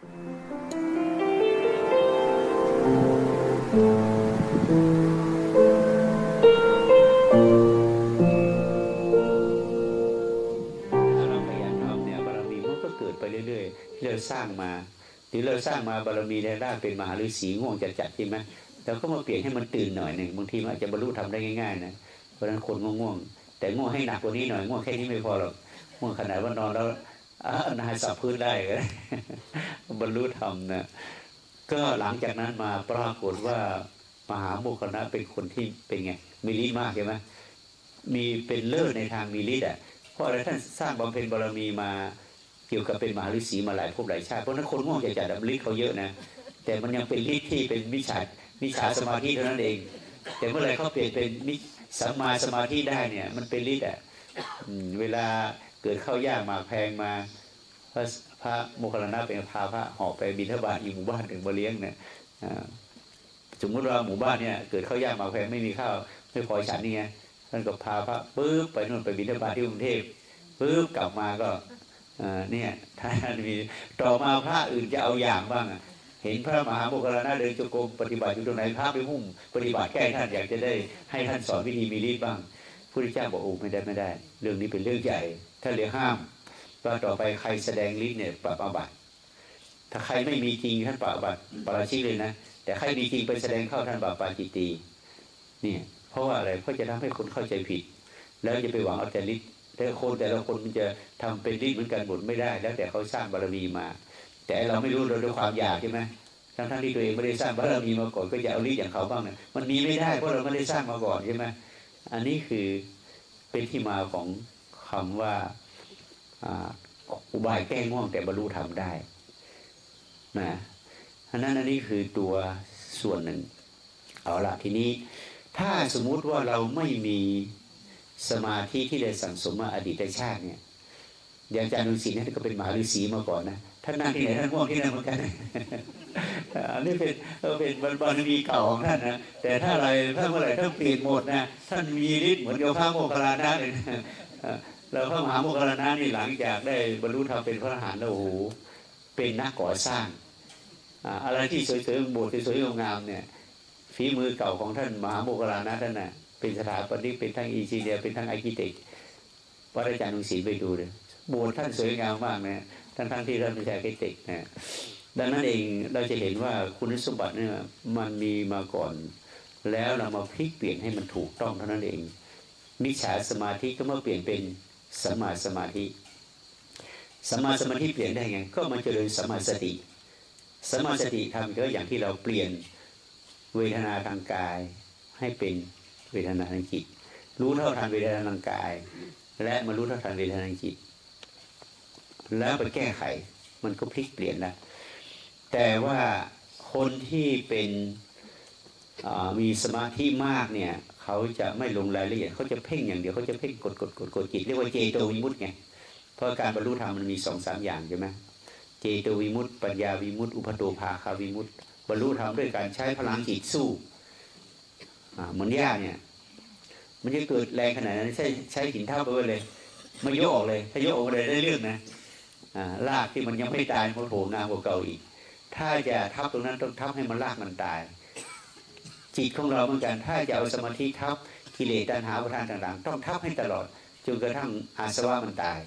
ถ้าเรายันทำเนี่ยบารมีมันก็เกิดไปเรื่อยๆเราสร้างมาหรือเราสร้างมาบารมีในร่างเป็นมหาฤาษีง่วงจัดจัดๆใช่ไหมเราก็มาเปลี่ยนให้มันตื่นหน่อยหนึ่งบางทีมันอาจจะบรรลุทำได้ง่ายๆนะเพราะฉะนั้นคนง่วงๆแต่ง่วงให้หนักกว่านี้หน่อยง่วงแค่นี้ไม่พอหรอกง่วงขนาดว่านอนแล้ว นายสับพื้นได้บรรลุธรรมนะก็หลังจากนั้นมาปรากฏว่ามหาโมคคลนะเป็นคนที่เป็นไงมีฤทธิ์มากใช่ไหมมีเป็นเลิศในทางมีฤทธิ์อะเพราะอะไรท่านสร้างบำเพ็ญบารมีมาเกี่ยวกับเป็นมหาฤาษีมาหลายภพหลายชาติเพราะนั้นคนง่วงจะจัดฤทธิ์เขาเยอะนะแต่มันยังเป็นฤทธิ์ที่เป็นมิจฉามิจฉาสมาธิเท่านั้นเอง แต่เมื่อไรเขาเปลี่ยนเป็นมิสัมมาสมาธิได้เนี่ย มันเป็นฤทธิ์อะเวลา เกิดเข้ายากมาแพงมาพระพระโมคคัลลานะเป็นพาพระหอบไปบิณฑบาตอีกหมู่บ้านหนึ่งมาเลี้ยงเนี่ยสมมติว่าหมู่บ้านเนี่ยเกิดเข้ายากมาแพงไม่มีข้าวไม่พอฉันนี่ไงท่านก็พาพระปุ๊บไปนู่นไปบิณฑบาตที่กรุงเทพปุ๊บกลับมาก็เอ่อเนี่ยท่านมีต่อมาพระอื่นจะเอาอย่างบ้างเห็นพระมหาโมคคัลลานะเดินจงกรมปฏิบัติอยู่ตรงไหนพระไปหุ้มปฏิบัติแก้ท่านอยากจะได้ให้ท่านสอนวิธีมีฤทธิ์บ้างพระพุทธเจ้าบอกโอ้ไม่ได้ไม่ได้ เรื่องนี้เป็นเรื่องใหญ่ ท่านเลยห้ามว่าต่อไปใครแสดงฤทธิ์เนี่ยปรับอาบัติถ้าใครไม่มีจริงท่านปรับอาบัติปาราชิกเลยนะแต่ใครมีจริงไปแสดงเข้าท่านบาปปาจิตตีเนี่ยเพราะว่าอะไรเพราะจะทำให้คนเข้าใจผิด แล้วจะไปหวังเอาแต่ฤทธิ์แต่คนแต่ละคนมันจะทำเป็นฤทธิ์เหมือนกันหมดไม่ได้ แล้วแต่เขาสร้างบารมีมา แต่เราไม่รู้เราด้วยความอยากใช่ไหมทั้งทั้งที่ตัวเองไม่ได้สร้างบารมีมาก่อนก็จะเอาฤทธิ์อย่างเขาบ้างเนี่ยมันมีไม่ได้เพราะเราไม่ได้สร้างมาก่อนใช่ไหมอันนี้คือเป็นที่มาของ คำว่าอ่าอุบายแก้ง่วงแต่บรรลุธรรมได้นะอันนั้นอันนี้คือตัวส่วนหนึ่ง เอาละทีนี้ถ้าสมมุติว่าเราไม่มีสมาธิที่ได้สั่งสมมาอดีตชาติเนี่ยอย่างอาจารย์ฤาษีนี่นก็เป็นหมาฤาษีมาก่อนนะท่านนั่งที่ไหนท่านง่วงที่นั่นเหมือนกันอันนี้เป็นเป็นบารมีเก่าของท่านนะแต่ถ้าอะไรถ้าเมื่อไหร่ท่านเปลี่ยนหมดนะท่านมีฤทธิ์เหมือนกับพระโมคคัลลานะเลยนะ เออแล้วพระมหาโมคคัลลานะนี่หลังจากได้บรรลุธรรมเป็นพระอรหันต์แล้วโอ้โหเป็นนักก่อสร้างอะไรที่สวยๆโบสถ์สวยๆงามเนี่ยฝีมือเก่าของท่านมหาโมคคัลลานะท่านน่ะเป็นสถาปนิกเป็นทั้งอินจีเนียร์เป็นทั้งอาร์คิเต็กพระอาจารย์นุศรีไปดูเลยโบสถ์ท่านสวยงามมากนะทั้งทั้งที่ท่านเป็นอาร์คิเต็กนะดังนั้นเองเราจะเห็นว่าคุณสมบัติเนี่ยมันมีมาก่อน แล้วเรามาพลิกเปลี่ยนให้มันถูกต้องเท่านั้นเอง มิจฉาสมาธิก็มาเปลี่ยนเป็นสมาสมาธิสมาสมาธิเปลี่ยนได้ไง ก็มาเจริญสมาสติสมาสติทำก็อย่างที่เราเปลี่ยนเวทนาทางกายให้เป็นเวทนาทางจิตรู้เท่าทันเวทนาทางกาย และมารู้เท่าทันเวทนาทางจิตแล้วไปแก้ไข มันก็พลิกเปลี่ยนแล้แต่ว่าคนที่เป็น มีสมาธิมากเนี่ยเขาจะไม่ลงรายละเอียดเขาจะเพ่งอย่างเดียวเขาจะเพ่งกดกดกดกดจิตเรียกว่าเจโตวิมุตต์ไงเพราะการบรรลุธรรมมันมีสองสามอย่างใช่ไหมเจโตวิมุตต์ปัญญาวิมุตต์อุปโตภาคาวิมุตต์บรรลุธรรมด้วยการใช้พลังจิตสู้เหมือนหญ้าเนี่ย มันจะเกิดแรงขนาดนั้นใช้ใช้หินเท่าไปเลยม่ยกออกเลยถ้ายกออกเลยได้เรื่องนะอ่ากที่มันยังไม่ตายมันโผล่งามกว่าเก่าอีก ถ้าจะทับตรงนั้นต้องทับให้มันรากมันตาย จิตของเราเหมือนกันถ้าจะเอาสมาธิทับกิเลสตัณหาประทานต่างๆ ต้องทับให้ตลอดจนกระทั่งอาสวะมันตาย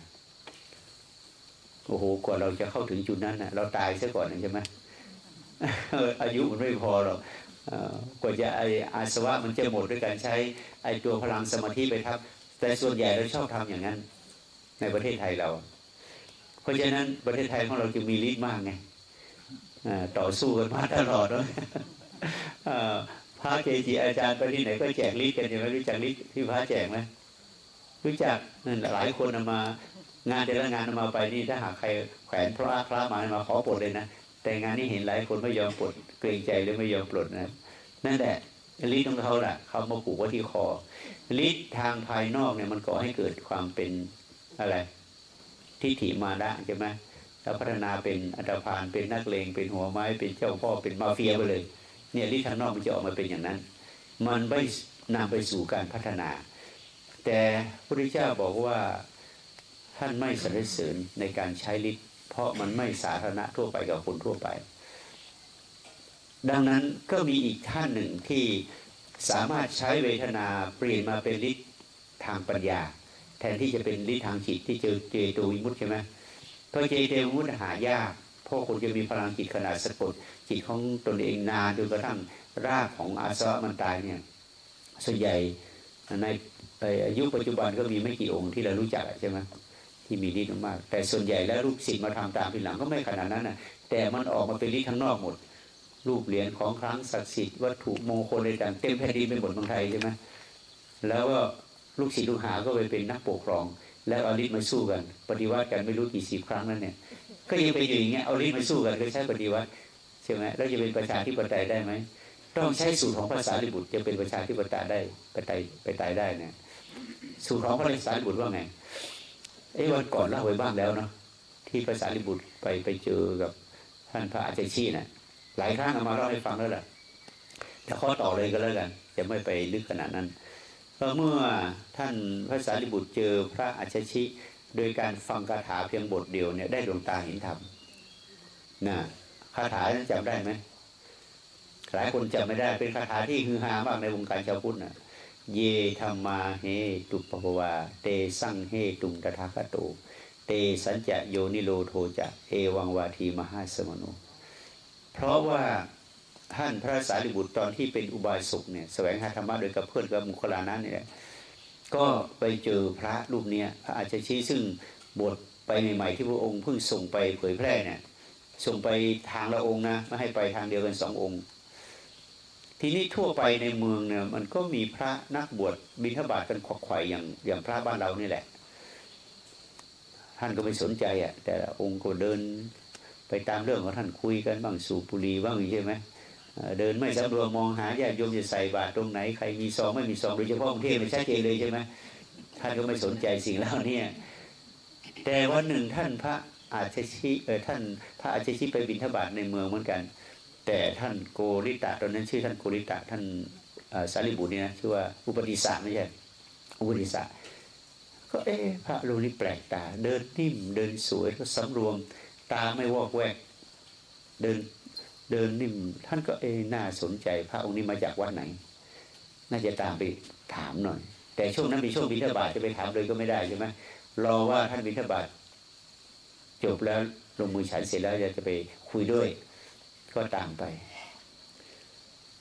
โอ้โหกว่าเราจะเข้าถึงจุดนั้นนะเราตายซะก่อนใช่ไหมอายุมันไม่พอหรอกกว่าจะไออาสวะมันจะหมดด้วยการใช้ไอตัวพลังสมาธิไปทับ แต่ส่วนใหญ่เราชอบทำอย่างนั้น ในประเทศไทยเรา เพราะฉะนั้นประเทศไทยของเราจึงมีฤทธิ์มากไงต่อสู้กันมาตลอดเนอะ พระเกจิอาจารย์ไปที่ไหนก็แจกฤทธิ์กันใช่ไหมรู้จักฤทธิ์ที่พระแจกไหมรู้จักนั่นหลายคนเอามางานแต่ละงานเอามาไปนี่ถ้าหากใครแขวนพระพระมามาขอปลดเลยนะแต่งานนี้เห็นหลายคนไม่ยอมปลดเกรงใจหรือไม่ยอมปลดนะนั่นแหละฤทธิ์ของเขาแหละเขามาผูกไว้ที่คอฤทธิ์ทางภายนอกเนี่ยมันก่อให้เกิดความเป็นอะไรทิฏฐิมานะใช่ไหมแล้วพัฒนาเป็นอัตภานเป็นนักเลงเป็นหัวไม้เป็นเจ้าพ่อเป็นมาเฟียไปเลย เนี่ยฤทธิ์ทางนอกมันจะออกมาเป็นอย่างนั้น มันไม่นำไปสู่การพัฒนา แต่พระพุทธเจ้าบอกว่าท่านไม่สรรเสริญในการใช้ฤทธิ์เพราะมันไม่สาธารณะทั่วไปกับคนทั่วไป ดังนั้นก็มีอีกท่านหนึ่งที่สามารถใช้เวทนาเปลี่ยนมาเป็นฤทธิ์ทางปัญญา แทนที่จะเป็นฤทธิ์ทางจิตที่เจอเจโตวิมุตใช่ไหมเพราะเจโตวิมุตหายากเพราะคนจะมีพลังจิตขนาดสะกด จิตของตนเองนานจนกระทั่งรากของอาสวะมันตายเนี่ยส่วนใหญ่ในอายุปัจจุบันก็มีไม่กี่องค์ที่เรารู้จักใช่ไหมที่มีฤทธิ์มาก แต่ส่วนใหญ่แล้วลูกศิษย์มาทำตามทีหลังก็ไม่ขนาดนั้นนะแต่มันออกมาเป็นฤทธิ์ข้างนอกหมด รูปเหรียญของครั้งศักดิ์สิทธิ์วัตถุมงคลอะไรต่างเต็มแผ่นดินไปหมดเมืองไทยใช่ไหมแล้วก็ลูกศิษย์ลูกหาก็ไปเป็นนักปกครอง แล้วเอาฤทธิ์มาสู้กัน ปฏิวัติกันไม่รู้กี่สิบครั้งนั่นเนี่ยก็ยังไปอยู่อย่างเงี้ยเอาฤทธิ์มาสู้กันก็ใช้ปฏิวัติ ใช่ไหมแล้วจะเป็นประชาธิปไตยได้ไหมต้องใช้สูตรของภาษาลิบุตรจะเป็นประชาธิปไตยได้ไปไตไปไตยได้เนี่ยสูตรของพระภาษาลิบุตรว่าไงเอ้วันก่อนเล่าไว้บ้างแล้วเนาะที่ภาษาลิบุตรไปไปเจอกับท่านพระอาจารย์ชี้น่ะหลายครั้งเอามาเล่าให้ฟังแล้วแหละแต่ข้อต่อเลยก็แล้วกัน จะไม่ไปลึกขนาดนั้นเมื่อท่านพระสารีบุตรเจอพระอาชชิ โดยการฟังคาถาเพียงบทเดียวเนี่ยได้ดวงตาเห็นธรรมนะ คาถาจำได้ไหมหลายคนจำไม่ได้เป็นคาถาที่ฮือฮามากในวงการชาวพุทธนะเยธรรมาเฮตุปปวา เตสังเฮตุงตถาคโตเตสัญจะโยนิโรโทจะเอวังวาทีมหาสมโนเพราะว่าท่านพระสารีบุตรตอนที่เป็นอุบาสกเนี่ยแสวงหาธรรมะโดยกับเพื่อนกับมุขลานั้นเนี่ยก็ไปเจอพระรูปเนี้ยพระอาจารย์ชี้ซึ่งบทไปใหม่ๆที่พระองค์เพิ่งส่งไปเผยแพร่เนี่ย ส่งไปทางละองค์นะไม่ให้ไปทางเดียวกันสององค์ ทีนี้ทั่วไปในเมืองเนี่ยมันก็มีพระนักบวชบิณฑบาตกันขวักไข่อย่างอย่างพระบ้านเรานี่แหละ ท่านก็ไม่สนใจอะ แต่องค์ก็เดินไปตามเรื่องของท่านคุยกันบ้างสูบบุหรี่บ้างใช่ไหมเดินไม่สำรวมมองหาญาติโยมจะใส่บาตรตรงไหนใครมีซองไม่มีซองโดยเฉพาะกรุงเทพไม่ชัดเจนเลยใช่ไหมท่านก็ไม่สนใจสิ่งเหล่านี้แต่วันหนึ่งท่านพระ อาชชิเออท่านพระอาชชิไปบิณฑบาตในเมืองเหมือนกัน แต่ท่านโกริตะตอนนั้นชื่อท่านโกริตะท่านสารีบุตรนี่นะชื่อว่าอุปติสสะไม่ใช่อุปติสสะก็เอ๊ะพระรูปนี้แปลกตา เดินนิ่มเดินสวยก็สำรวม ตาไม่วอกแวก เดินเดินนิ่ม ท่านก็เอะน่าสนใจ พระองค์นี้มาจากวัดไหน น่าจะตามไปถามหน่อย แต่ช่วงนั้นเป็นช่วงบิณฑบาตจะไปถามเลยก็ไม่ได้ใช่ไหมรอว่าท่านบิณฑบาต จบแล้วลงมือฉันเสร็จแล้วจะไปคุยด้วย ก็ตามไป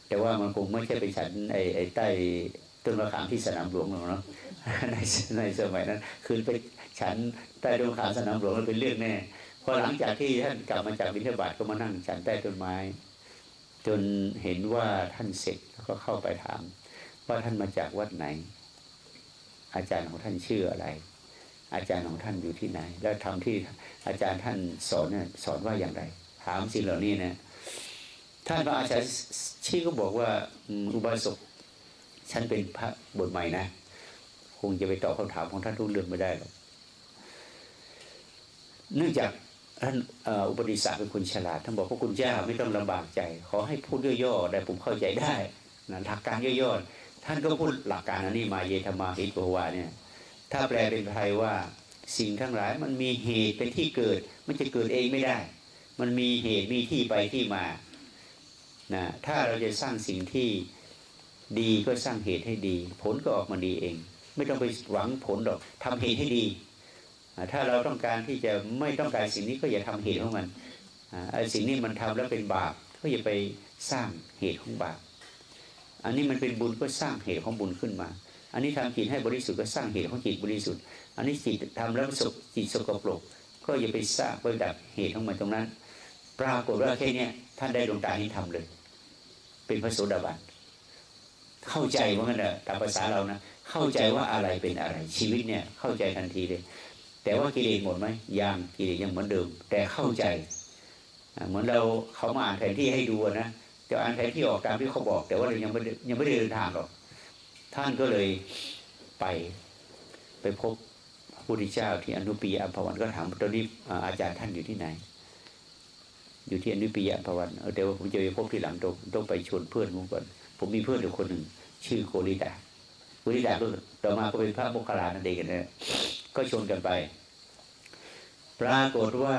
แต่ว่ามันคงไม่ใช่ไปฉันไอ้ไอ้ใต้ต้นมะขามที่สนามหลวงหรอกเนาะในในสมัยนั้น คือไปฉันใต้ต้นมะขามสนามหลวงมันเป็นเรื่องแน่พอหลังจากที่ท่านกลับมาจากบิณฑบาตก็มานั่งฉันใต้ต้นไม้ จนเห็นว่าท่านเสร็จแล้วก็เข้าไปถาม ว่าท่านมาจากวัดไหน อาจารย์ของท่านชื่ออะไร อาจารย์ของท่านอยู่ที่ไหน แล้วทำที่อาจารย์ท่านสอนเนี่ยสอนว่าอย่างไร ถามสิ่งเหล่านี้นะท่านพระอาจารย์ชี้ก็บอกว่าอุบาสกฉันเป็นพระบทใหม่นะคงจะไปตอบคำถามของท่านทุกเรื่องไม่ได้หรอกเนื่องจากท่านอุปติสสะเป็นคนฉลาดท่านบอกว่าคุณเจ้าไม่ต้องลำบากใจ ขอให้พูดย่อๆได้ผมเข้าใจได้นะหลักการย่อๆท่านก็พูดหลักการอันนี้มาเยธรรมาหิตโกวาเนี่ย ถ้าแปลเป็นไทยว่าสิ่งทั้งหลายมันมีเหตุเป็นที่เกิด มันจะเกิดเองไม่ได้ มันมีเหตุมีที่ไปที่มานะถ้าเราจะสร้างสิ่งที่ดีก็สร้างเหตุให้ดี ผลก็ออกมาดีเอง ไม่ต้องไปหวังผลหรอกทำเหตุให้ดีถ้าเราต้องการที่จะไม่ต้องการสิ่งนี้ก็อย่าทำเหตุของมันอไอ้สิ่งนี้มันทำแล้วเป็นบาปก็อย่าไปสร้างเหตุของบาปอันนี้มันเป็นบุญก็สร้างเหตุของบุญขึ้นมา อันนี้ทำจิตให้บริสุทธิ์ก็สร้างเหตุของจิตบริสุทธิ์ อันนี้จิตทำแล้วสกจิตสกปรก ก็อย่าไปสร้างไปดับเหตุของมันตรงนั้น ปรากฏว่าแค่นี้ท่านได้ดวงตาเห็นธรรมเลย เป็นพระโสดาบันเข้าใจว่างั้นนะตามภาษาเรานะเข้าใจว่าอะไรเป็นอะไร ชีวิตเนี่ยเข้าใจทันทีเลย แต่ว่ากิเลสหมดไหมยังกิเลสยังเหมือนเดิม แต่เข้าใจ เหมือนเราเขามาอ่านแผนที่ให้ดูนะจะอ่านแผนที่ออกตามที่เขาบอก แต่ว่าเรายังไม่ได้ยังไม่ได้เดินทางหรอก ท่านก็เลยไปไปพบพระพุทธเจ้าที่อนุปียอัมพวันก็ถามตอนนี้อาจารย์ท่านอยู่ที่ไหน อยู่ที่อนุปียอัมพวันเออแต่ว่าผมจะไปพบที่หลังตรงต้องไปชวนเพื่อนผมก่อนผมมีเพื่อนอยู่คนหนึ่งชื่อโกริดาโกริดาก็ต่อมาก็เป็นพระโมคคัลลานั่นเองนะก็ชวนกันไป ปรากฏว่า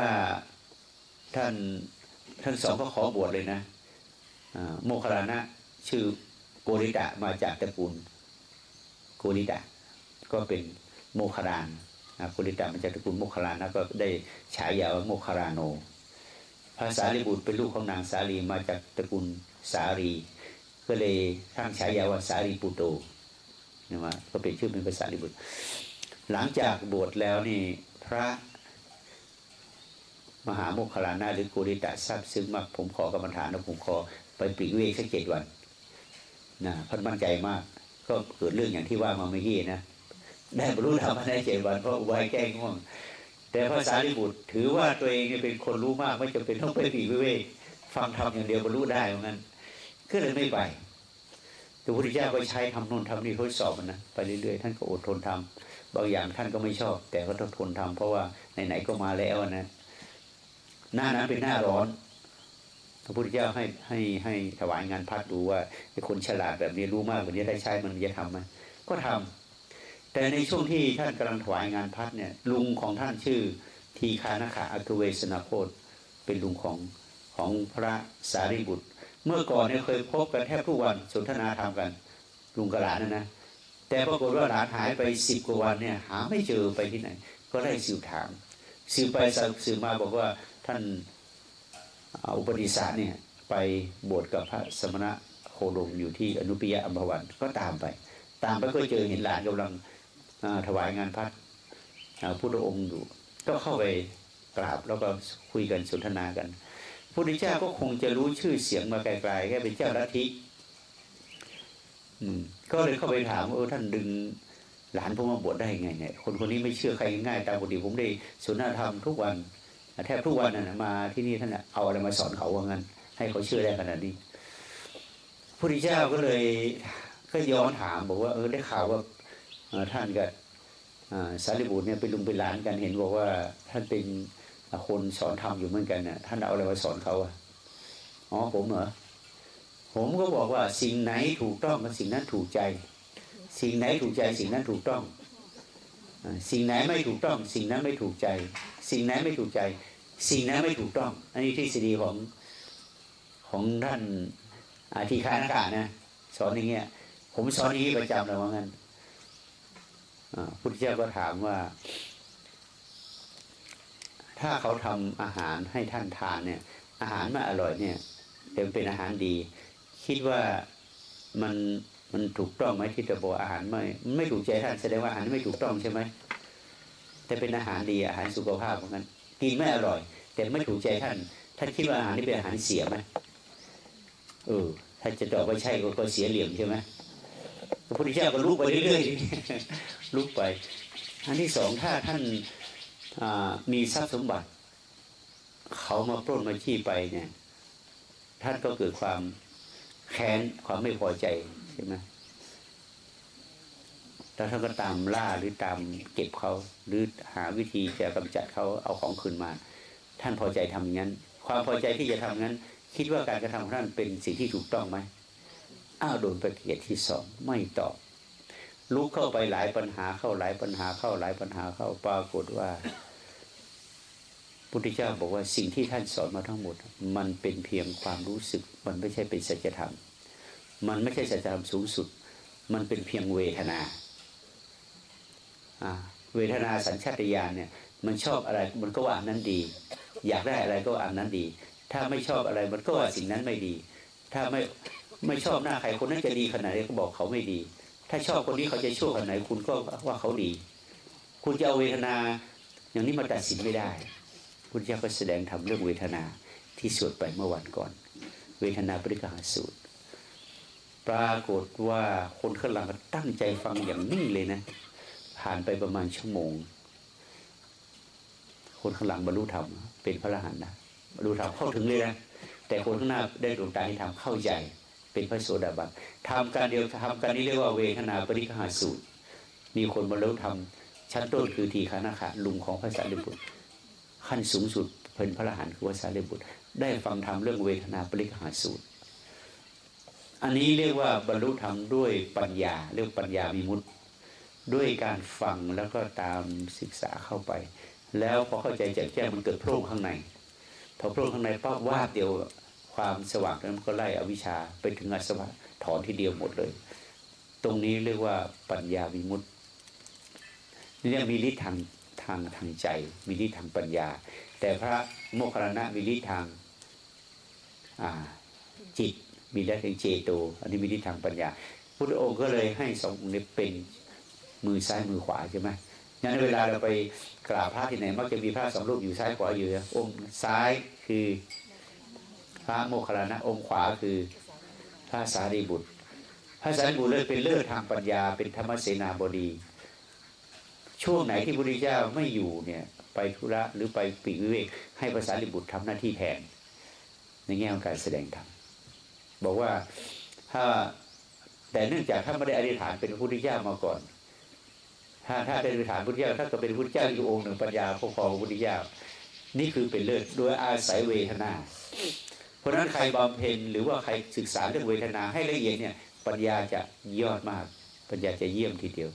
ท่านท่านสองก็ขอบวชเลยนะโมคคัลลานะชื่อโกริตะมาจากตระกูล กริตะก็เป็นโมคารานนะโกริตะมาจากตระกูลโมคารานนะก็ได้ฉายาว่าโมคารานโนภาษาลิบุตรเป็นลูกของนางสาลีมาจากตระกูลสาลีก็เลยตั้งฉายาว่าสาลีปุโตนะว่าก็เป็นชื่อเป็นภาษาลิบุตร หลังจากบวชแล้วนี่พระมหาโมคคลานะหรือกุริตะทราบซึ้งมากผมขอกรรมฐานแล้วผมขอไปปีกเวกสักเจ็ดวันนะพันมั่นใจมาก ก็เกิดเรื่องอย่างที่ว่ามาเมื่อกี้นะได้บรรลุธรรมมาได้เจ็ดวันเพราะไว้แก้ง่วง แต่ภาษาลิบุตร ถือว่าตัวเองเป็นคนรู้มากไม่จำเป็นต้องไปปีกเวกฟังธรรมอย่างเดียวบรรลุได้เหมือนกันก็เลยไม่ไปแต่พระพุทธเจ้าก็ใช้ทำโน่นทำนี่ทดสอบมันนะไปเรื่อยๆท่านก็อดทนทำบางอย่างท่านก็ไม่ชอบ แต่ก็ต้องทนทำเพราะว่าไหนๆก็มาแล้วนะหน้านั้นเป็นหน้าร้อน พระพุทธเจ้าให้ให้ให้ถวายงานพัดดูว่าไอ้คนฉลาดแบบนี้รู้มากแบบนี้ได้ใช้มันจะทำไหมก็ทำแต่ในช่วงที่ท่านกำลังถวายงานพัดเนี่ย ลุงของท่านชื่อ ทีคานาคาอัคเวสนาโคตเป็นลุงของของพระสารีบุตร เมื่อก่อนเนี่ยเคยพบกันแทบทุกวันสนทนาธรรมกัน ลุงกับหลานนะนะแต่ปรากฏว่าหลานหายไปสิบกว่าวันเนี่ย หาไม่เจอไปที่ไหน ก็ได้สืบถามสืบไปสืบมาบอกว่าท่าน อุปติสสะเนี่ยไปบวชกับพระสมณะโคดมอยู่ที่อนุปยะอัมพวันก็ตามไป ตามไปก็เจอเห็นหลานกำลังถวายงานพัดพุทธองค์อยู่ ก็เข้าไปกราบแล้วก็คุยกันสนทนากันพระพุทธเจ้าก็คงจะรู้ชื่อเสียงมาไกลๆแค่เป็นเจ้าลัทธิก็เลยเข้าไปถามว่าเออท่านดึงหลานผมมาบวชได้ไงเนี่ยคนคนนี้ไม่เชื่อใครง่ายๆตามปกติผมได้สนทนาธรรมทุกวัน แทบทุกวันน่ะมาที่นี่ท่านน่ะเอาอะไรมาสอนเขาว่างั้น ให้เขาเชื่อได้ขนาดนี้พระพุทธเจ้าก็เลยก็ย้อนถามบอกว่าเออได้ข่าวว่าท่านกับสารีบุตรเนี่ยเป็นลุงเป็นหลานกันเห็นบอกว่าท่านเป็นคนสอนธรรมอยู่เหมือนกันน่ะท่านเอาอะไรมาสอนเขาอะอ๋อผมเหรอผมก็บอกว่าสิ่งไหนถูกต้องกับสิ่งนั้นถูกใจ สิ่งไหนถูกใจสิ่งนั้นถูกต้อง สิ่งไหนไม่ถูกต้อง สิ่งนั้นไม่ถูกใจ สิ่งไหนไม่ถูกใจ สิ่งนั้นไม่ถูกต้อง อันนี้ทฤษฎีของของท่านอาทิคานากานะสอนอย่างเงี้ย ผมสอนอย่างนี้ประจำเลยว่างั้นพุทธเจ้าก็ถามว่า ถ้าเขาทำอาหารให้ท่านทานเนี่ย อาหารไม่อร่อยเนี่ยแต่มันเป็นอาหารดี คิดว่ามัน มันถูกต้องไหมที่จะบอกอาหารไม่ไม่ถูกใจท่านแสดงว่าอาหารไม่ถูกต้องใช่ไหมแต่เป็นอาหารดีอาหารสุขภาพเหมือนกันกินไม่อร่อย แต่ไม่ถูกใจท่านท่านคิดว่าอาหารนี้เป็นอาหารเสียไหมเออถ้าจะตอบว่าใช่ก็เสียเหลี่ยมใช่ไหมพระพุทธเจ้าก็ลุกไปเรื่อยๆลุกไปอันที่สองถ้าท่านมีทรัพย์สมบัติ เขามาปล้นมาขี้ไปเนี่ย ท่านก็เกิดความแค้นความไม่พอใจ ใช่ไหมแล้วท่านก็ตามล่าหรือตามเก็บเขา หรือหาวิธีจะกำจัดเขาเอาของคืนมา ท่านพอใจทำอย่างนั้น ความพอใจที่จะทำงั้น คิดว่าการกระทำของท่านเป็นสิ่งที่ถูกต้องไหมอ้าวโดนไปเกียรติที่สองไม่ตอบลุกเข้าไปหลายปัญหาเข้าหลายปัญหาเข้าหลายปัญหาเข้าปรากฏว่าพุทธเจ้าบอกว่าสิ่งที่ท่านสอนมาทั้งหมด มันเป็นเพียงความรู้สึก มันไม่ใช่เป็นสัจธรรม มันไม่ใช่สัจธรรมสูงสุด มันเป็นเพียงเวทนาเวทนาสัญชาตญาณเนี่ย มันชอบอะไรมันก็ว่าอันนั้นดี อยากได้อะไรก็ว่าอันนั้นดี ถ้าไม่ชอบอะไรมันก็ว่าสิ่งนั้นไม่ดี ถ้าไม่ไม่ชอบหน้าใครคนนั้นจะดีขนาดไหนก็บอกเขาไม่ดี ถ้าชอบคนนี้เขาจะชั่วขนาดไหนคุณก็ว่าเขาดี คุณจะเอาเวทนา อย่างนี้มาตัดสินไม่ได้พุทธเจ้าก็แสดงทำเรื่องเวทนาที่สวดไปเมื่อวันก่อน เวทนาปริกาสูตร ปรากฏว่าคนข้างหลังตั้งใจฟังอย่างนิ่งเลยนะ ผ่านไปประมาณชั่วโมง คนข้างหลังบรรลุธรรมเป็นพระอรหันต์นะบรรลุธรรมเข้าถึงเลยนะแต่คนข้างหน้าได้ดวงตาให้ทำเข้าใจเป็นพระโสดาบันทำการเดียวทำการนี้เรียกว่าเวทนาปริกหาสูตร มีคนบรรลุธรรมชั้นต้นคือทีฆานาคะลุงของพระสารีบุตร ขั้นสูงสุดเป็นพระอรหันต์คือว่าสารีบุตร ได้ฟังธรรมเรื่องเวทนาปริกหาสูตร อันนี้เรียกว่าบรรลุธรรมด้วยปัญญา เรียกปัญญาวิมุตติด้วยการฟังแล้วก็ตามศึกษาเข้าไป แล้วพอเข้าใจแจ่มแจ้งมันเกิดโพร่งข้างในพอโพร่งข้างในปั๊บวาเดียวความสว่างนั้นก็ไล่อวิชชาไปถึงอสวะถอนทีเดียวหมดเลย ตรงนี้เรียกว่าปัญญาวิมุตตินี่เรียกมีฤทธิ์ทางทางทางใจมีฤทธิ์ทางปัญญา แต่พระโมคคัลลานะมีฤทธิ์ทางจิต มีฤทธิ์ทางเจโต อันนี้มีฤทธิ์ทางปัญญาพุทธองค์ก็เลยให้สององค์นี้เป็นมือซ้ายมือขวาใช่ไหมงั้นเวลาเราไปกราบพระที่ไหนมักจะมีพระสองรูปอยู่ซ้ายขวาอยู่นะองค์ซ้ายคือพระโมคคัลลานะองค์ขวาคือพระสารีบุตร พระสารีบุตรเลยเป็นเลิศทางปัญญา เป็นธรรมเสนาบดี ช่วงไหนที่พระพุทธเจ้าไม่อยู่เนี่ยไปธุระหรือไปปีกวิเวกให้พระสารีบุตรทำหน้าที่แทน ในแง่ของการแสดงธรรม บอกว่าถ้าแต่เนื่องจากท่านไม่ได้อธิษฐานเป็นพระพุทธเจ้ามาก่อน ถ้าถ้าได้อธิษฐานพระพุทธเจ้าถ้าก็เป็นพระพุทธเจ้าอยู่องค์หนึ่งปัญญาพอๆพระพุทธเจ้านี่คือเป็นเลิศโดยอาศัยเวทนา เพราะฉะนั้นใครบำเพ็ญหรือว่าใครศึกษาเรื่องเวทนาให้ละเอียดเนี่ย ปัญญาจะยอดมาก ปัญญาจะเยี่ยมทีเดียว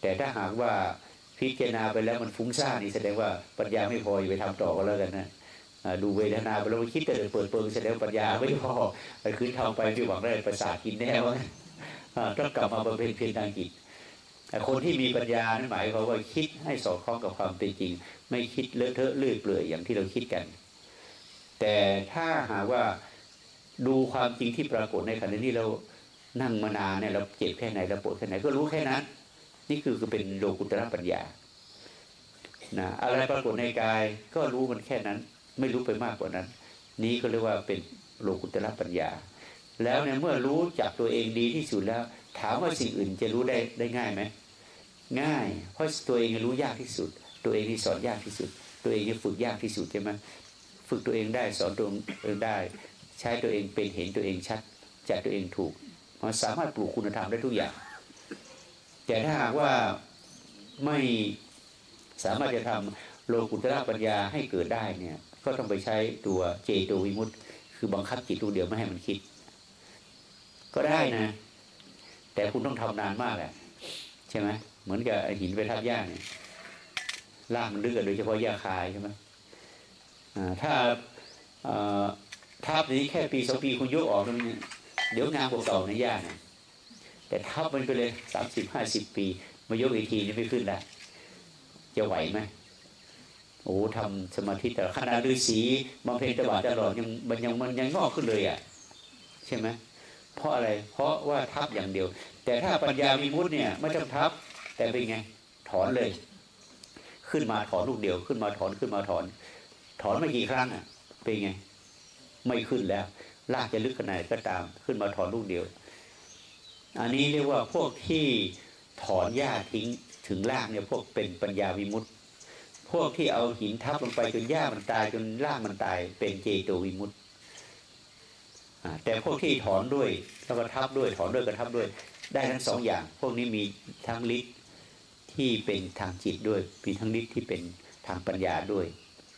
แต่ถ้าหากว่าพิจารณาไปแล้วมันฟุ้งซ่านนี่แสดงว่าปัญญาไม่พออยู่ไปทำต่อก็แล้วกันนะ ดูเวทนาไปแล้วคิดแต่เปิดเปิงแสดงปัญญาไม่พอไปคืนทำไปไม่หวังได้ประสาทกินแน่วต้องกลับมาบำเพ็ญเพียรทางจิตคนที่มีปัญญานั่นหมายความว่าคิดให้สอดคล้องกับความเป็นจริง ไม่คิดเลอะเทอะเลื่อยเปลื่อยอย่างที่เราคิดกัน แต่ถ้าหากว่าดูความจริงที่ปรากฏในขณะนี้เรานั่งมานานเนี่ยเราเจ็บแค่ไหนเราปวดแค่ไหนก็รู้แค่นั้น นี่คือคือเป็นโลกุตระปัญญานะอะไรปรากฏในกายก็รู้มันแค่นั้น ไม่รู้ไปมากกว่านั้น นี้ก็เรียกว่าเป็นโลกุตระปัญญา แล้วเนี่ยเมื่อรู้จักตัวเองดีที่สุดแล้ว ถามว่าสิ่งอื่นจะรู้ได้ได้ง่ายไหมง่าย เพราะตัวเองรู้ยากที่สุด ตัวเองที่สอนยากที่สุด ตัวเองที่ฝึกยากที่สุดใช่ไหมฝึกตัวเองได้สอนตัวเองได้ ใช้ตัวเองเป็นเห็นตัวเองชัดจัดตัวเองถูกมันสามารถปลูกคุณธรรมได้ทุกอย่าง แต่ถ้าหากว่าไม่สามารถจะทำโลกุตระปัญญาให้เกิดได้เนี่ย ก็ต้องไปใช้ตัวเจโตวิมุตต์คือบังคับจิตตัวเดียวไม่ให้มันคิด ก็ได้นะ แต่คุณต้องทำนานมากแหละใช่ไหมเหมือนกับหินไปทับหญ้าเนี่ยล่างมันลึกอะโดยเฉพาะหญ้าคายใช่ไหมอ่าถ้าอ่อทับนี้แค่ปีสองปีคุณยกออกมันเดี๋ยวงามกว่าเก่าในหญ้าเนี่ยแต่ทับมันไปเลยสามสิบห้าสิบปี มายกอีกทีนี่ไม่ขึ้นแล้วจะไหวไหม โอ้ทำสมาธิแต่ละขณะฤาษีบำเพ็ญตบะตลอดยังมันยังมันยังงอกขึ้นเลยอะใช่ไหมเพราะอะไร เพราะว่าทับอย่างเดียว แต่ถ้าปัญญามีมุตเนี่ยไม่ต้องทับ แต่เป็นไง ถอนเลย ขึ้นมาถอนลูกเดียว ขึ้นมาถอนขึ้นมาถอน ถอนไม่กี่ครั้งอะ เป็นไง ไม่ขึ้นแล้วลากจะลึกขนาดไหนก็ตาม ขึ้นมาถอนลูกเดียว อันนี้เรียกว่าพวกที่ถอนหญ้าทิ้งถึงรากเนี่ยพวกเป็นปัญญาวิมุตติ พวกที่เอาหินทับลงไปจนหญ้ามันตายจนรากมันตาย เป็นเจโตวิมุตติแต่พวกที่ถอนด้วยแล้วก็ทับด้วยถอนด้วยกระทับด้วย ได้ทั้งสองอย่าง พวกนี้มีทั้งฤทธิ์ที่เป็นทางจิตด้วยมีทั้งฤทธิ์ที่เป็นทางปัญญาด้วย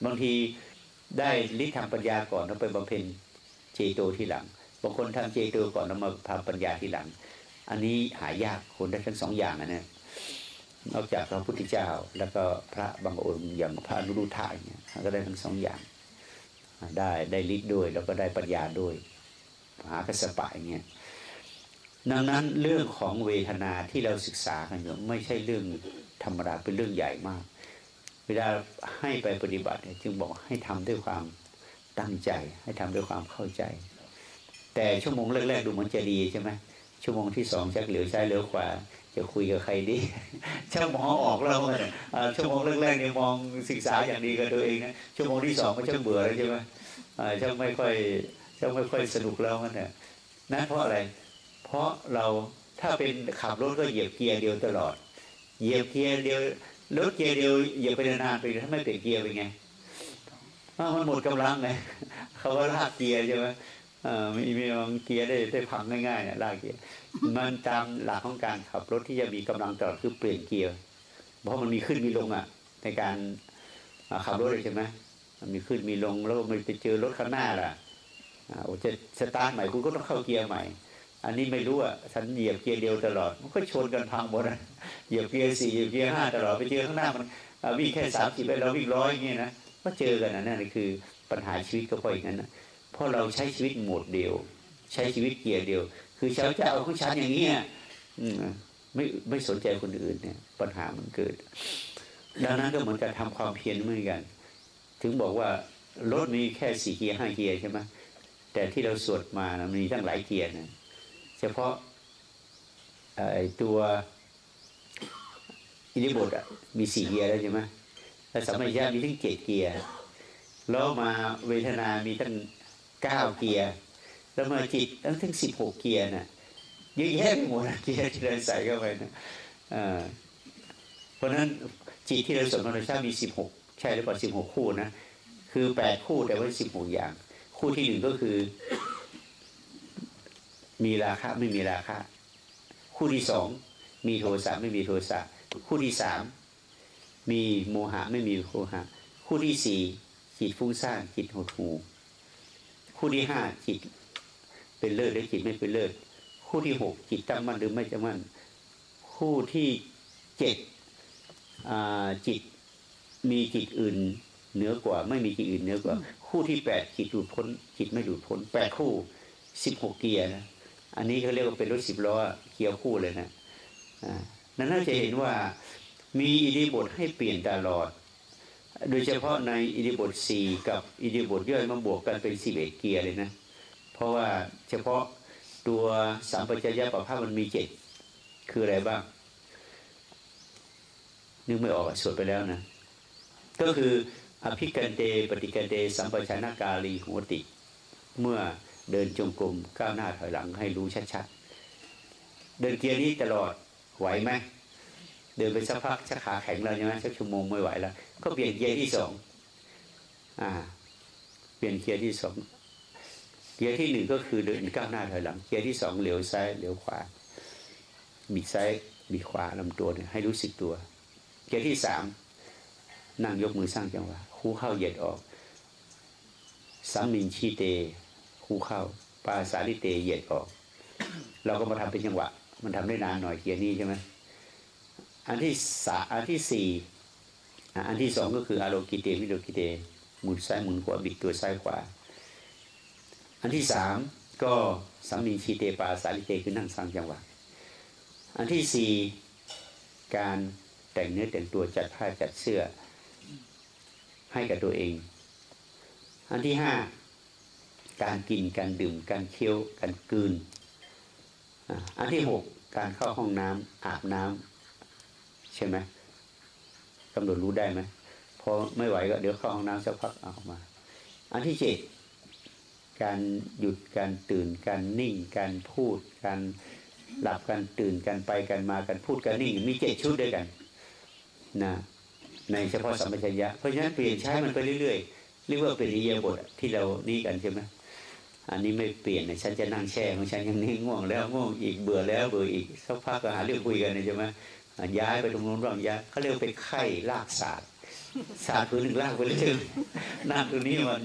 บางทีได้ฤทธิ์ทางปัญญาก่อนแล้วไปบำเพ็ญเจโตทีหลังบางคนทำเจโตก่อนแล้วมาทำปัญญาทีหลัง อันนี้หายากคนได้ทั้งสองอย่างนะเนี่ย นอกจากพระพุทธเจ้า แล้วก็พระบางองค์อย่างพระอนุรุทธะเนี่ยก็ได้ทั้งสองอย่าง ได้ได้ฤทธิ์ด้วย แล้วก็ได้ปัญญาด้วยมหากัสสปะอย่างเงี้ยดังนั้นเรื่องของเวทนาที่เราศึกษากันอยู่ไม่ใช่เรื่องธรรมดาเป็นเรื่องใหญ่มาก เวลาให้ไปปฏิบัติจึงบอกให้ทำด้วยความตั้งใจ ให้ทำด้วยความเข้าใจ แต่ชั่วโมงแรกๆดูเหมือนจะดีใช่ไหม ชั่วโมงที่สองชักเหลียวซ้ายเหลียวขวาจะคุยกับใครดีช่างหมอออกแล้วเนี่ยอ่าชั่วโมงแรกๆเนี่ยมองศึกษาอย่างดีกับตัวเองนะชั่วโมงที่สองมันช่างเบื่อแล้วใช่ไหมอ่าช่างไม่ค่อยช่างไม่ค่อยสนุกแล้วมันเนี่ยนั่นเพราะอะไร เพราะเราถ้าเป็นขับรถก็เหยียบเกียร์เดียวตลอด เหยียบเกียร์เดียวรถเกียร์เดียวเหยียบไปนานๆไปถ้าไม่เปลี่ยนเกียร์เป็นไงอ้าวมันหมดกำลังไงเขาว่าลากเกียร์ใช่ไหมเอ่า มีมีบางเกียร์ได้ได้พังง่ายๆเนี่ยลากเกียร์มันตามหลักของการขับรถที่จะมีกำลังตลอดคือเปลี่ยนเกียร์ เพราะมันมีขึ้นมีลงอะ ในการขับรถเลยใช่ไหมมันมีขึ้นมีลงแล้วมันไปเจอรถข้างหน้าล่ะอ่าโอ้จะสตาร์ทใหม่คุณก็ต้องเข้าเกียร์ใหม่ อันนี้ไม่รู้อะฉันเหยียบเกียร์เดียวตลอด มันก็ชนกันพังหมดเหยียบเกียร์สี่เหยียบเกียร์ห้าตลอดไปเจอข้างหน้ามันวิ่งแค่สามสิบไปเราวิ่งร้อยอย่างเงี้ยนะก็เจอกันนะนั่นคือปัญหาชีวิตก็เพราะอย่างนั้นนะ เพราะเราใช้ชีวิตโหมดเดียว ใช้ชีวิตเกียร์เดียว คือฉันจะเอาของฉันอย่างนี้ยอไม่ไม่สนใจคนอื่นเนี่ย ปัญหามันเกิด ดังนั้นก็เหมือนการทำความเพียรเหมือนกัน ถึงบอกว่ารถมีแค่สี่เกียร์ห้าเกียร์ใช่ไหมแต่ที่เราสวดมานะมันมีตั้งหลายเกียร์นะเฉพาะไอตัวอิริบทอะมีสี่เกียร์แล้วใช่ไหมแล้วสัมมาญามีทั้งเจ็ดเกียร์แล้วมาเวทนามีตั้ง เก้าเกียร์แล้วมาจิตตั้งถึงสิบหกเกียร์น่ะเยอะแยะไปหมดอะเกียร์ที่เราใส่เข้าไปนะอ่าเพราะฉะนั้นจิตที่เราสวดมนต์ชามีสิบหกใช่หรือเปล่าสิบหกคู่นะคือแปดคู่แต่ว่าสิบหกอย่าง คู่ที่หนึ่งก็คือ มีราคะไม่มีราคะคู่ที่สองมีโทสะไม่มีโทสะคู่ที่สามมีโมหะไม่มีโมหะ คู่ที่สี่จิตฟุ้งซ่านจิตหดหู่ คู่ที่ห้าจิต เป็นเลิศหรือจิตไม่เป็นเลิศคู่ที่หกจิตตั้งมั่นหรือไม่ตั้งมั่นคู่ที่เจ็ดจิตมีจิตอื่นเหนือกว่า ไม่มีจิตอื่นเหนือกว่า คู่ที่แปดจิตหลุดพ้น จิตไม่หลุดพ้นแปดคู่สิบหกเกียร์นะอันนี้เขาเรียกว่าเป็นรถสิบล้อเกียร์คู่เลยนะอ่านั้นน่าจะเห็นว่ามีอิริบทให้เปลี่ยนตลอด โดยเฉพาะในอิริบทสี่กับอิริบทย่อยมาบวกกันเป็นสิบเอ็ดเกียร์เลยนะ เพราะว่าเฉพาะตัวสัมปชัญญะประภาพมันมีเจ็ดคืออะไรบ้าง นึกไม่ออกสวดไปแล้วนะ ก็คืออภิกันเตปฏิกันเตสัมปชัญญกาลีหัวติ เมื่อเดินจงกรมก้าวหน้าถอยหลังให้รู้ชัดๆ เดินเกียร์นี้ตลอดไหวไหม เดินไปสักพักชักขาแข็งแล้วใช่ไหมสักชั่วโมงไม่ไหวแล้ว ก็เปลี่ยนเกียร์ที่สองอ่า เปลี่ยนเกียร์ที่สองเกียร์ที่หนึ่งก็คือเดินก้าวหน้าถอยหลังเกียร์ที่สองเหลียวซ้ายเหลียวขวาบิดซ้ายบิดขวาลำตัวเนี่ยให้รู้สึกตัว เกียร์ที่สามนั่งยกมือสร้างจังหวะคู่เข้าเหยียดออกสัมมินชีเตคู่เข้าปาสาลิเตเหยียดออก เราก็มาทำเป็นจังหวะ มันทำได้นานหน่อยเกียร์นี้ใช่ไหม อันที่สาอันที่สี่อันที่สองก็คืออารมกิเตวิโรกิเตหมุนซ้ายหมุนขวาบิดตัวซ้ายขวา อันที่สามก็สัมมิชีเตปาสาลิเตคือนั่งสร้างจังหวะอันที่สี่การแต่งเนื้อแต่งตัวจัดผ้าจัดเสื้อให้กับตัวเอง อันที่ห้าการกินการดื่ม การเคี้ยวการกลืน อันที่หกการเข้าห้องน้ำอาบน้ำ ใช่ไหมกำหนดรู้ได้ไหมพอไม่ไหวก็เดี๋ยวเข้าห้องน้ำสักพักเอาออกมา อันที่เจ็ดการหยุดการตื่นการนิ่ง การพูด การหลับการตื่นการไปการมาการพูดการนิ่ง มีเจ็ดชุดด้วยกันนะในเฉพาะสัมปชัญญะเพราะฉะนั้นเปลี่ยนใช้มันไปเรื่อยๆเรียกว่าเป็นอิริยาบถที่เรานี่กันใช่ไหมอันนี้ไม่เปลี่ยนนะฉันจะนั่งแช่ของฉันยังนี่ง่วงแล้วง่วงอีกเบื่อแล้วเบื่ออีกสักพักก็หาเรื่องคุยกันนะใช่ไหม ย้ายไปตรงนู้นบ้างย้ายเขาเรียกว่าเป็นไข้ลากศาสตร์ศาสตร์คือหนึ่งลากไปเรื่อยๆนั่งตรงนี้มัน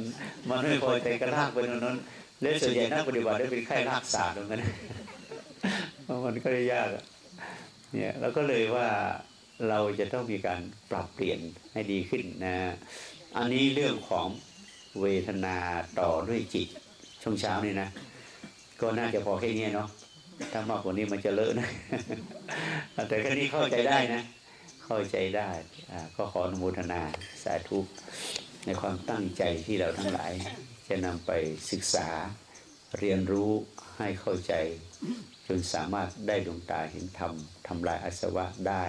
มันไม่พอใจก็ลากไปตรงนั้นแล้วส่วนใหญ่นักปฏิบัติได้เป็นไข้ลากศาสตร์ตรงนั้นมันก็เลยยากอะเนี่ยเราก็เลยว่าเราจะต้องมีการปรับเปลี่ยนให้ดีขึ้นนะ อันนี้เรื่องของเวทนาต่อด้วยจิตช่วงเช้านี่นะ ก็น่าจะพอแค่นี้เนาะ ถ้ามากกว่านี้มันจะเลอะนะ แต่แค่นี้เข้าใจได้นะ เข้าใจได้อ่าก็ขออนุโมทนาสาธุในความตั้งใจที่เราทั้งหลาย จะนำไปศึกษาเรียนรู้ให้เข้าใจ จนสามารถได้ดวงตาเห็นธรรมทำลายอาสวะได้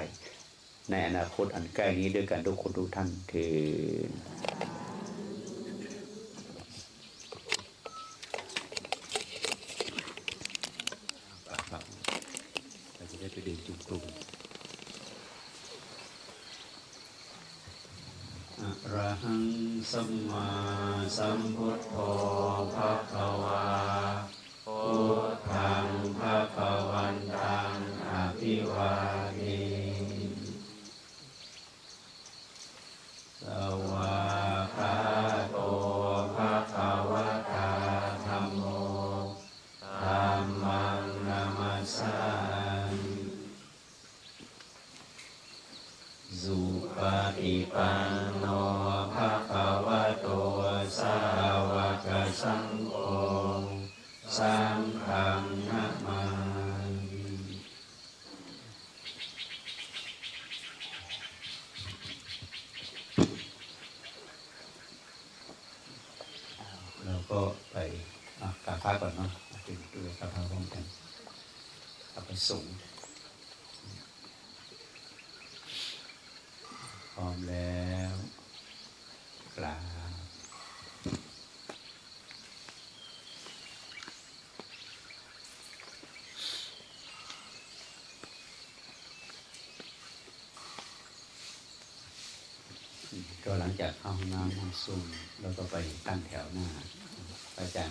ในอนาคตอันใกล้นี้ด้วยกันทุกคนทุกท่านเถิดครั สังโฆสังฆังนามาเราก็ไปกราบพระก่อนเนาะเป็นตัวกราบพระพร้อมกันกราไปสูงฆ์พร้อมแล้วกราบอืมก็หลัง จากห้องน้ำห้องซุ่มแล้วก็ไปตั้งแถวหน้าอาจารย์